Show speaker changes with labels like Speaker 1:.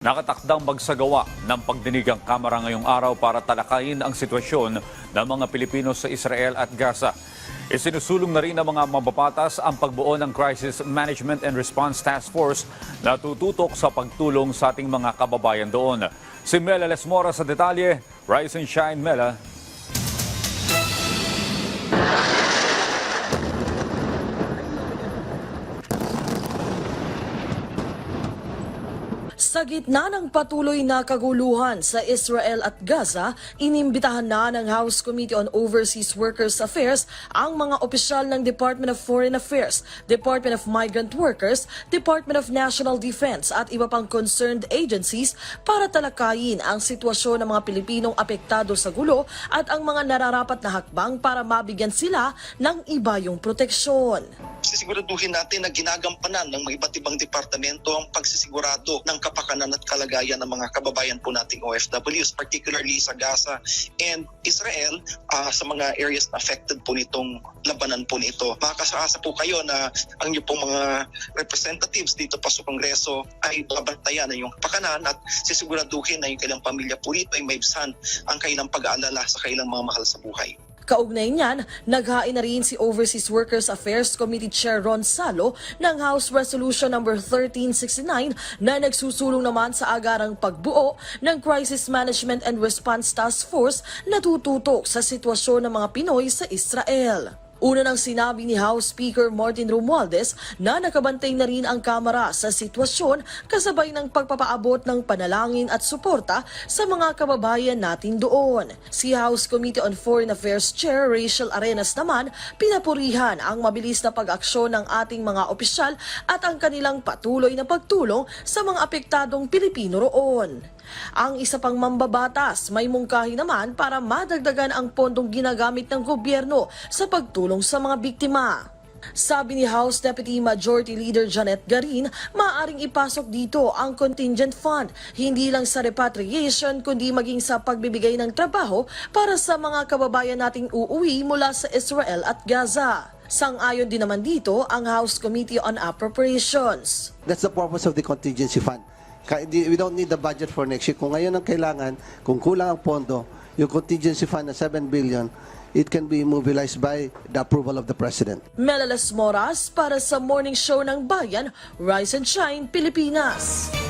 Speaker 1: Nakatakdang magsagawa ng pagdinig ang Kamara ngayong araw para talakayin ang sitwasyon ng mga Pilipino sa Israel at Gaza. Isinusulong na rin ng mga mababatas ang pagbuo ng Crisis Management and Response Task Force na tututok sa pagtulong sa ating mga kababayan doon. Si Mela Lesmora sa detalye. Rise and shine, Mela.
Speaker 2: Sa gitna ng patuloy na kaguluhan sa Israel at Gaza, inimbitahan na ng House Committee on Overseas Workers Affairs ang mga opisyal ng Department of Foreign Affairs, Department of Migrant Workers, Department of National Defense at iba pang concerned agencies para talakayin ang sitwasyon ng mga Pilipinong apektado sa gulo at ang mga nararapat na hakbang para mabigyan sila ng iba yung proteksyon.
Speaker 3: sisiguraduhin natin na ginagampanan ng mga iba't ibang departamento ang pagsisigurado ng kapakanan at kalagayan ng mga kababayan po nating OFWs, particularly sa Gaza and Israel ah, sa mga areas na affected po nitong labanan po nito. Makakasaasa po kayo na ang inyong pong mga representatives dito pa sa Kongreso ay babantayan na yung kapakanan at sisiguraduhin na yung kailang pamilya po rito ay maibsan ang kailang pag-aalala sa kailang mga mahal sa buhay.
Speaker 2: Kaugnay niyan, naghain na rin si Overseas Workers Affairs Committee Chair Ron Salo ng House Resolution No. 1369 na nagsusulong naman sa agarang pagbuo ng Crisis Management and Response Task Force na tututok sa sitwasyon ng mga Pinoy sa Israel. Una nang sinabi ni House Speaker Martin Romualdez na nakabantay na rin ang Kamara sa sitwasyon kasabay ng pagpapaabot ng panalangin at suporta sa mga kababayan natin doon. Si House Committee on Foreign Affairs Chair Rachel Arenas naman pinapurihan ang mabilis na pag-aksyon ng ating mga opisyal at ang kanilang patuloy na pagtulong sa mga apektadong Pilipino roon. Ang isa pang mambabatas may mungkahi naman para madagdagan ang pondong ginagamit ng gobyerno sa pagtulong sa mga biktima. Sabi ni House Deputy Majority Leader Janet Garin, maaaring ipasok dito ang contingent fund, hindi lang sa repatriation kundi maging sa pagbibigay ng trabaho para sa mga kababayan nating uuwi mula sa Israel at Gaza. Sang-ayon din naman dito ang House Committee on Appropriations.
Speaker 4: That's the purpose of the contingency fund. We don't need the budget for next year. Kung ngayon ang kailangan, kung kulang ang pondo, yung contingency fund na 7 billion, it can be mobilized by the approval of the President.
Speaker 2: Melalas Moras para sa Morning Show ng Bayan, Rise and Shine, Pilipinas.